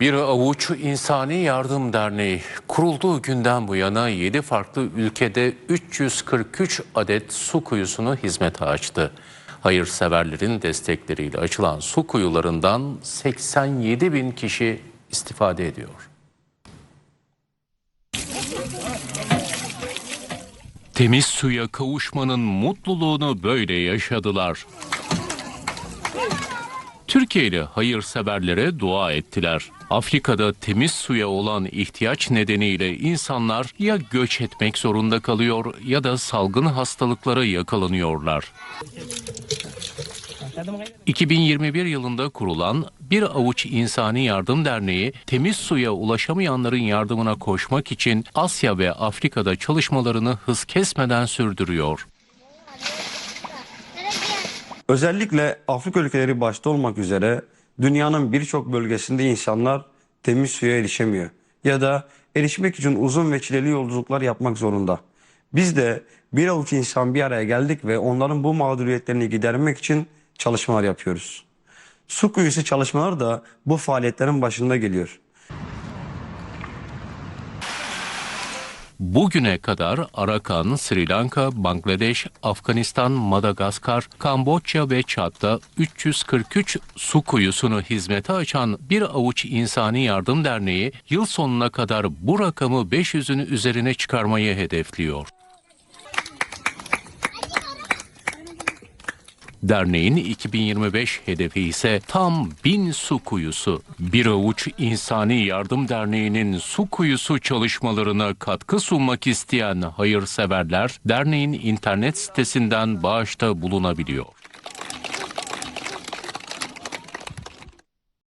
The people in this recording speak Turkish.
Bir avuç İnsani Yardım Derneği kurulduğu günden bu yana 7 farklı ülkede 343 adet su kuyusunu hizmete açtı. Hayırseverlerin destekleriyle açılan su kuyularından 87 bin kişi istifade ediyor. Temiz suya kavuşmanın mutluluğunu böyle yaşadılar. Türkiye'li hayırseverlere dua ettiler. Afrika'da temiz suya olan ihtiyaç nedeniyle insanlar ya göç etmek zorunda kalıyor ya da salgın hastalıklara yakalanıyorlar. 2021 yılında kurulan Bir Avuç İnsani Yardım Derneği, temiz suya ulaşamayanların yardımına koşmak için Asya ve Afrika'da çalışmalarını hız kesmeden sürdürüyor. Özellikle Afrika ülkeleri başta olmak üzere dünyanın birçok bölgesinde insanlar temiz suya erişemiyor. Ya da erişmek için uzun ve çileli yolculuklar yapmak zorunda. Biz de bir avuç insan bir araya geldik ve onların bu mağduriyetlerini gidermek için çalışmalar yapıyoruz. Su kuyusu çalışmalar da bu faaliyetlerin başında geliyor. Bugüne kadar Arakan, Sri Lanka, Bangladeş, Afganistan, Madagaskar, Kamboçya ve Çad'da 343 su kuyusunu hizmete açan Bir Avuç İnsani Yardım Derneği yıl sonuna kadar bu rakamı 500'ün üzerine çıkarmayı hedefliyor. Derneğin 2025 hedefi ise tam bin su kuyusu. Bir avuç İnsani Yardım Derneği'nin su kuyusu çalışmalarına katkı sunmak isteyen hayırseverler derneğin internet sitesinden bağışta bulunabiliyor.